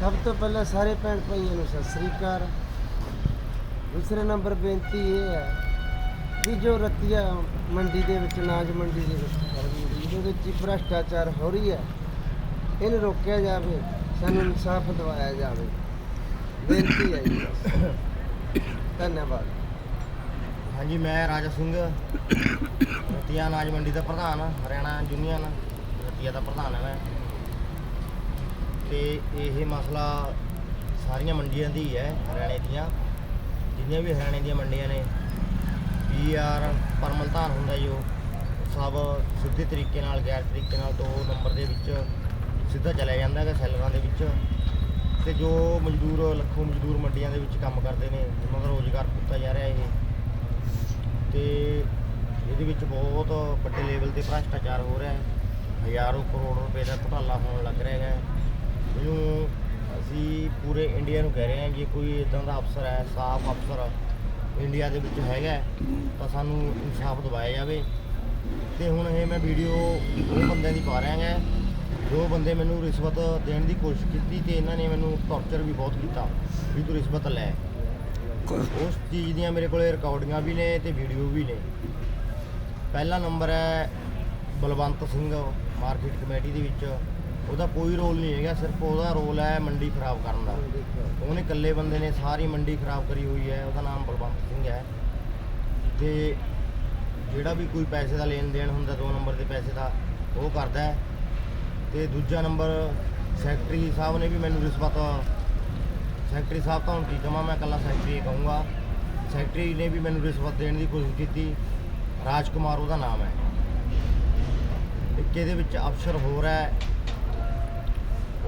ਸਭ ਤੋਂ ਪਹਿਲਾਂ ਸਾਰੇ ਭੈਣ ਭਾਈਆਂ ਨੂੰ ਸਤਿ ਸ੍ਰੀ ਅਕਾਲ। ਦੂਸਰੇ ਨੰਬਰ ਬੇਨਤੀ ਇਹ ਹੈ ਕਿ ਜੋ ਰਤੀਆ ਮੰਡੀ ਦੇ ਵਿੱਚ, ਅਨਾਜ ਮੰਡੀ ਦੇ ਵਿੱਚ ਇਹਦੇ ਵਿੱਚ ਹੀ ਭ੍ਰਸ਼ਟਾਚਾਰ ਹੋ ਰਹੀ ਹੈ, ਇਹਨੂੰ ਰੋਕਿਆ ਜਾਵੇ, ਸਾਨੂੰ ਇਨਸਾਫ ਦਿਵਾਇਆ ਜਾਵੇ। ਬੇਨਤੀ ਹੈ ਜੀ ਬਸ। ਧੰਨਵਾਦ। ਹਾਂਜੀ, ਮੈਂ ਰਾਜਾ ਸਿੰਘ, ਰਤੀਆ ਅਨਾਜ ਮੰਡੀ ਦਾ ਪ੍ਰਧਾਨ, ਹਰਿਆਣਾ ਯੂਨੀਅਨ, ਰਤੀਆ ਦਾ ਪ੍ਰਧਾਨ ਹਾਂ ਮੈਂ। ਤੇ ਇਹ ਮਸਲਾ ਸਾਰੀਆਂ ਮੰਡੀਆਂ ਦੀ ਹੈ, ਹਰਿਆਣੇ ਦੀਆਂ। ਜਿੰਨੀਆਂ ਵੀ ਹਰਿਆਣੇ ਦੀਆਂ ਮੰਡੀਆਂ ਨੇ ਪੀਆਰ ਪਰਮਲ ਧਾਨ ਹੁੰਦਾ ਜੋ ਸਭ ਸਿੱਧੇ ਤਰੀਕੇ ਨਾਲ, ਗੈਰ ਤਰੀਕੇ ਨਾਲ ਦੋ ਨੰਬਰ ਦੇ ਵਿੱਚ ਸਿੱਧਾ ਚਲਿਆ ਜਾਂਦਾ ਹੈਗਾ ਸੈਲਰਾਂ ਦੇ ਵਿੱਚ। ਤੇ ਜੋ ਮਜ਼ਦੂਰ, ਲੱਖੋਂ ਮਜ਼ਦੂਰ ਮੰਡੀਆਂ ਦੇ ਵਿੱਚ ਕੰਮ ਕਰਦੇ ਨੇ ਉਹਨਾਂ ਦਾ ਰੋਜ਼ਗਾਰ ਕੀਤਾ ਜਾ ਰਿਹਾ ਇਹ। ਤੇ ਇਹਦੇ ਵਿੱਚ ਬਹੁਤ ਵੱਡੇ ਲੈਵਲ ਤੇ ਭ੍ਰਸ਼ਟਾਚਾਰ ਹੋ ਰਿਹਾ ਹੈ। ਹਜ਼ਾਰੋਂ ਕਰੋੜ ਰੁਪਏ ਦਾ ਘੁਟਾਲਾ ਹੋਣ ਲੱਗ ਰਿਹਾ ਹੈ ਇਹਨੂੰ ਅਸੀਂ ਪੂਰੇ ਇੰਡੀਆ ਨੂੰ ਕਹਿ ਰਹੇ ਹਾਂ ਜੇ ਕੋਈ ਇਦਾਂ ਦਾ ਅਫਸਰ ਹੈ ਸਾਫ਼ ਅਫਸਰ ਇੰਡੀਆ ਦੇ ਵਿੱਚ ਹੈਗਾ ਹੈ, ਤਾਂ ਸਾਨੂੰ ਇਨਸਾਫ ਦਿਵਾਇਆ ਜਾਵੇ। ਤੇ ਹੁਣ ਇਹ ਮੈਂ ਵੀਡੀਓ ਉਹ ਬੰਦਿਆਂ ਦੀ ਪਾ ਰਿਹਾ ਹਾਂ ਜੋ ਬੰਦੇ ਮੈਨੂੰ ਰਿਸ਼ਵਤ ਦੇਣ ਦੀ ਕੋਸ਼ਿਸ਼ ਕੀਤੀ ਤੇ ਇਹਨਾਂ ਨੇ ਮੈਨੂੰ ਟੌਰਚਰ ਵੀ ਬਹੁਤ ਕੀਤਾ ਵੀ ਤੂੰ ਰਿਸ਼ਵਤ ਲੈ। ਉਸ ਚੀਜ਼ ਦੀਆਂ ਮੇਰੇ ਕੋਲੇ ਰਿਕਾਰਡਿੰਗਾਂ ਵੀ ਨੇ ਤੇ ਵੀਡੀਓ ਵੀ ਨੇ। ਪਹਿਲਾ ਨੰਬਰ ਹੈ ਬਲਵੰਤ ਸਿੰਘ ਮਾਰਕੀਟ ਕਮੇਟੀ ਦੇ ਵਿੱਚ। ਉਹਦਾ ਕੋਈ ਰੋਲ ਨਹੀਂ ਹੈਗਾ, ਸਿਰਫ ਉਹਦਾ ਰੋਲ ਹੈ ਮੰਡੀ ਖਰਾਬ ਕਰਨ ਦਾ। ਉਹਨੇ ਇਕੱਲੇ ਬੰਦੇ ਨੇ ਸਾਰੀ ਮੰਡੀ ਖਰਾਬ ਕਰੀ ਹੋਈ ਹੈ, ਉਹਦਾ ਨਾਮ ਬਲਵੰਤ ਸਿੰਘ ਹੈ। ਤੇ ਜਿਹੜਾ ਵੀ ਕੋਈ ਪੈਸੇ ਦਾ ਲੈਣ ਦੇਣ ਹੁੰਦਾ, ਦੋ ਨੰਬਰ ਦੇ ਪੈਸੇ ਦਾ, ਉਹ ਕਰਦਾ ਹੈ। ਤੇ ਦੂਜਾ ਨੰਬਰ, ਸੈਕਟਰੀ ਸਾਹਿਬ ਨੇ ਵੀ ਮੈਨੂੰ ਰਿਸ਼ਵਤ, ਸੈਕਟਰੀ ਸਾਹਿਬ ਤਾਂ ਹੁਣ ਕੀ ਕਹਾਂ ਮੈਂ ਇਕੱਲਾ ਸੈਕਟਰੀ ਕਹੂੰਗਾ। ਸੈਕਟਰੀ ਨੇ ਵੀ ਮੈਨੂੰ ਰਿਸ਼ਵਤ ਦੇਣ ਦੀ ਕੋਸ਼ਿਸ਼ ਕੀਤੀ। ਰਾਜ ਕੁਮਾਰ ਉਹਦਾ ਨਾਮ ਹੈ। ਇੱਕ ਇਹਦੇ ਵਿੱਚ ਅਫਸਰ ਹੋਰ ਹੈ।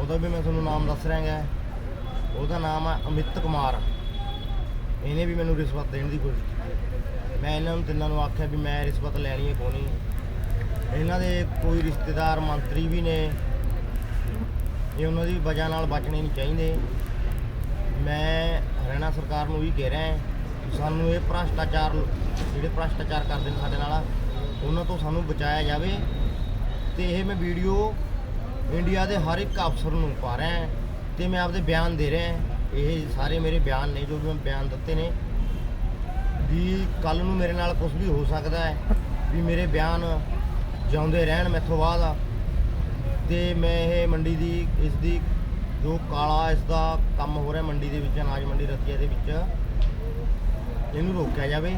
ਉਹਦਾ ਵੀ ਮੈਂ ਤੁਹਾਨੂੰ ਨਾਮ ਦੱਸ ਰਿਹਾ ਉਹਦਾ ਨਾਮ ਹੈ ਅਮਿਤ ਕੁਮਾਰ। ਇਹਨੇ ਵੀ ਮੈਨੂੰ ਰਿਸ਼ਵਤ ਦੇਣ ਦੀ ਕੋਸ਼ਿਸ਼ ਕੀਤੀ। ਮੈਂ ਇਹਨਾਂ ਨੂੰ ਤਿੰਨਾਂ ਨੂੰ ਆਖਿਆ ਵੀ ਮੈਂ ਰਿਸ਼ਵਤ ਲੈਣੀ ਹੈ, ਕੋਈ ਇਹਨਾਂ ਦੇ ਕੋਈ ਰਿਸ਼ਤੇਦਾਰ ਮੰਤਰੀ ਵੀ ਨੇ। ਇਹ ਉਹਨਾਂ ਦੀ ਵਜ੍ਹਾ ਨਾਲ ਬਚਣੇ ਨਹੀਂ ਚਾਹੀਦੇ। ਮੈਂ ਹਰਿਆਣਾ ਸਰਕਾਰ ਨੂੰ ਵੀ ਕਹਿ ਰਿਹਾ ਕਿ ਸਾਨੂੰ ਇਹ ਭ੍ਰਸ਼ਟਾਚਾਰ, ਜਿਹੜੇ ਭ੍ਰਸ਼ਟਾਚਾਰ ਕਰਦੇ ਨੇ ਸਾਡੇ ਨਾਲ, ਉਹਨਾਂ ਤੋਂ ਸਾਨੂੰ ਬਚਾਇਆ ਜਾਵੇ। ਤੇ ਇਹ ਮੈਂ ਵੀਡੀਓ ਇੰਡੀਆ ਦੇ ਹਰ ਇੱਕ ਅਫਸਰ ਨੂੰ ਪਾ ਰਿਹਾ ਤੇ ਮੈਂ ਆਪਦੇ ਬਿਆਨ ਦੇ ਰਿਹਾ ਇਹ ਸਾਰੇ ਮੇਰੇ ਬਿਆਨ ਨੇ ਜੋ ਮੈਂ ਬਿਆਨ ਦਿੱਤੇ ਨੇ। ਵੀ ਕੱਲ ਨੂੰ ਮੇਰੇ ਨਾਲ ਕੁਝ ਵੀ ਹੋ ਸਕਦਾ ਹੈ, ਵੀ ਮੇਰੇ ਬਿਆਨ ਜਿਉਂਦੇ ਰਹਿਣ ਮੈਥੋਂ ਬਾਅਦ। ਤੇ ਮੈਂ ਇਹ ਮੰਡੀ ਦੀ, ਇਸ ਦੀ ਜੋ ਕਾਲਾ ਇਸ ਦਾ ਕੰਮ ਹੋ ਰਿਹਾ ਮੰਡੀ ਦੇ ਵਿੱਚ, ਅਨਾਜ ਮੰਡੀ ਰਤੀਆ ਦੇ ਵਿੱਚ, ਇਹਨੂੰ ਰੋਕਿਆ ਜਾਵੇ।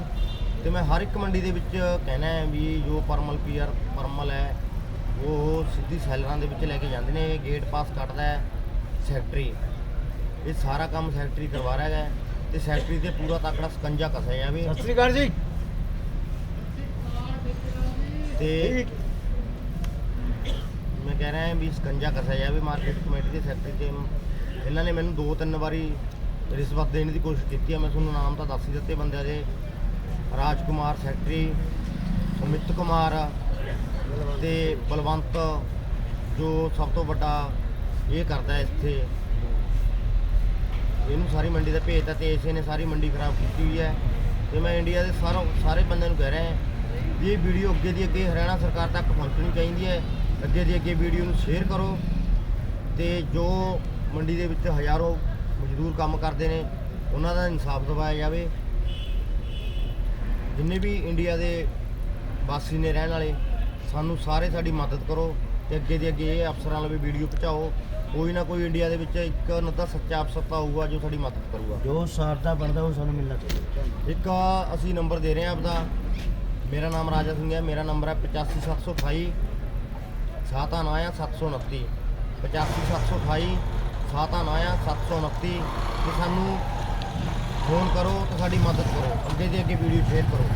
ਤੇ ਮੈਂ ਹਰ ਇੱਕ ਮੰਡੀ ਦੇ ਵਿੱਚ ਕਹਿਣਾ ਹੈ ਵੀ ਜੋ ਪਰਮਲ ਪੀਆਰ, ਪਰਮਲ ਹੈ ਉਹ ਸਿੱਧੀ ਸੈਲਰਾਂ ਦੇ ਵਿੱਚ ਲੈ ਕੇ ਜਾਂਦੇ ਨੇ ਗੇਟ ਪਾਸ ਕੱਟਦਾ ਹੈ ਸੈਕਟਰੀ ਇਹ ਸਾਰਾ ਕੰਮ ਸੈਕਟਰੀ ਕਰਵਾ ਰਿਹਾ ਹੈ ਤੇ ਸੈਕਟਰੀ ਤੇ ਪੂਰਾ ਤਕੜਾ ਸਕੰਜਾ ਕੱਸਿਆ ਜਾਵੇ ਸਤਿ ਸ੍ਰੀ ਅਕਾਲ ਜੀ। ਤੇ ਮੈਂ ਕਹਿ ਰਿਹਾ ਵੀ ਸਕੰਜਾ ਕੱਸਿਆ ਜਾਵੇ ਮਾਰਕੀਟ ਕਮੇਟੀ ਦੇ ਸੈਕਟਰੀ ਤੇ। ਇਹਨਾਂ ਨੇ ਮੈਨੂੰ ਦੋ ਤਿੰਨ ਵਾਰੀ ਰਿਸ਼ਵਤ ਦੇਣ ਦੀ ਕੋਸ਼ਿਸ਼ ਕੀਤੀ ਹੈ ਮੈਂ ਤੁਹਾਨੂੰ ਨਾਮ ਤਾਂ ਦੱਸ ਹੀ ਦਿੱਤੇ ਬੰਦਿਆਂ ਦੇ। ਰਾਜ ਕੁਮਾਰ ਸੈਕਟਰੀ ਅਮਿਤ ਕੁਮਾਰ ਤੇ ਬਲਵੰਤ ਜੋ ਸਭ ਤੋਂ ਵੱਡਾ ਇਹ ਕਰਦਾ ਇੱਥੇ। ਇਹਨੂੰ ਸਾਰੀ ਮੰਡੀ ਦਾ ਭੇਜਤਾ ਤੇ ਇਸੇ ਨੇ ਸਾਰੀ ਮੰਡੀ ਖਰਾਬ ਕੀਤੀ ਹੋਈ ਹੈ। ਤੇ ਮੈਂ ਇੰਡੀਆ ਦੇ ਸਾਰੋਂ, ਸਾਰੇ ਬੰਦਿਆਂ ਨੂੰ ਕਹਿ ਰਿਹਾ ਵੀ ਇਹ ਵੀਡੀਓ ਅੱਗੇ ਦੀ ਅੱਗੇ ਹਰਿਆਣਾ ਸਰਕਾਰ ਤੱਕ ਪਹੁੰਚਣੀ ਚਾਹੀਦੀ ਹੈ। ਅੱਗੇ ਦੀ ਅੱਗੇ ਵੀਡੀਓ ਨੂੰ ਸ਼ੇਅਰ ਕਰੋ ਤੇ ਜੋ ਮੰਡੀ ਦੇ ਵਿੱਚ ਹਜ਼ਾਰੋਂ ਮਜ਼ਦੂਰ ਕੰਮ ਕਰਦੇ ਨੇ, ਉਹਨਾਂ ਦਾ ਇਨਸਾਫ ਦਿਵਾਇਆ ਜਾਵੇ। ਜਿੰਨੇ ਵੀ ਇੰਡੀਆ ਦੇ ਵਾਸੀ ਨੇ ਰਹਿਣ ਵਾਲੇ ਸਾਨੂੰ ਸਾਰੇ ਸਾਡੀ ਮਦਦ ਕਰੋ ਤੇ ਅੱਗੇ ਦੀ ਅੱਗੇ ਇਹ ਅਫਸਰਾਂ ਨਾਲ ਵੀ ਵੀਡੀਓ ਪਹੁੰਚਾਓ। ਕੋਈ ਨਾ ਕੋਈ ਇੰਡੀਆ ਦੇ ਵਿੱਚ ਇੱਕ ਨੱਦਾ ਸੱਚਾ ਅਫਸਰ ਤਾਂ ਹੋਊਗਾ ਜੋ ਸਾਡੀ ਮਦਦ ਕਰੂਗਾ। ਜੋ ਸਾਰਦਾ ਬਣਦਾ ਉਹ ਸਾਨੂੰ ਮਿਲਣਾ ਚਾਹੀਦਾ। ਇੱਕ ਅਸੀਂ ਨੰਬਰ ਦੇ ਰਹੇ ਹਾਂ ਆਪਦਾ। ਮੇਰਾ ਨਾਮ ਰਾਜਾ ਸਿੰਘ ਹੈ ਮੇਰਾ ਨੰਬਰ ਹੈ 85728 799 729 85728 799 729 ਤੇ ਸਾਨੂੰ ਫੋਨ ਕਰੋ ਤੇ ਸਾਡੀ ਮਦਦ ਕਰੋ। ਅੱਗੇ ਦੀ ਅੱਗੇ ਵੀਡੀਓ ਸ਼ੇਅਰ ਕਰੋ।